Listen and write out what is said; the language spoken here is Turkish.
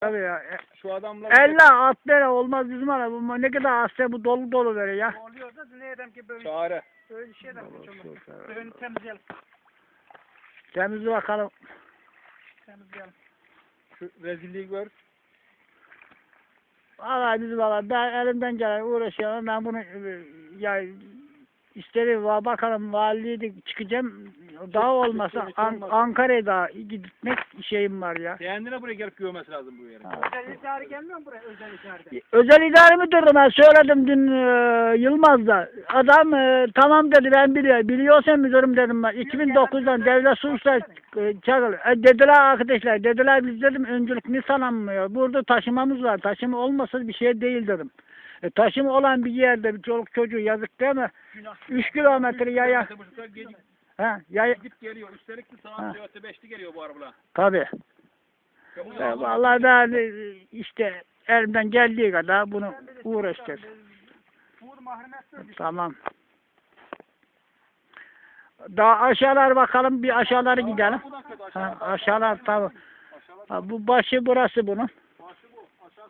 Tabii ya. E, Şu adamlar 50 at lira olmaz bizim ara. Bu ne kadar hasta bu dolu dolu veriyor ya. Oluyor da ne edem ki böyle çare. böyle şeyden kaçırmak. Böyle temizleyelim. Temiz bakalım. Temizleyelim. Şu rezilliği gör. Valla biz valla ben elimden gelen uğraşıyorum. Ben bunu e, ya isterim va bakalım valiliğe çıkacağım. Daha olmasa An-. Ankara'ya da gitmek şeyim var ya. Kendine buraya gelip görmesi lazım bu yeri. Ha. Özel idare gelmiyor mu buraya özel idarede? Özel idare müdürü ben söyledim dün e, Yılmaz'da. Adam e, tamam dedi ben biliyorum. Biliyorsan müdürüm dedim ben. 2009'dan devlet suçla e, çağır. E, dediler arkadaşlar dediler biz dedim öncülük ne sananmıyor. Burada taşımamız var. Taşıma olmasa bir şey değil dedim. E, taşıma olan bir yerde bir çoluk çocuğu yazık değil mi? 3 kilometre yaya. Ha, yaya. gidip geliyor. Üstelik de saat 4'te 5'te geliyor bu arabalar. Tabii. Ya E, vallahi ben e, işte elimden geldiği kadar bunu uğraşacağız. Tamam. Daha aşağılar bakalım bir aşağıları gidelim. Ha, aşağı. aşağılar tamam. Ha, bu başı burası bunun.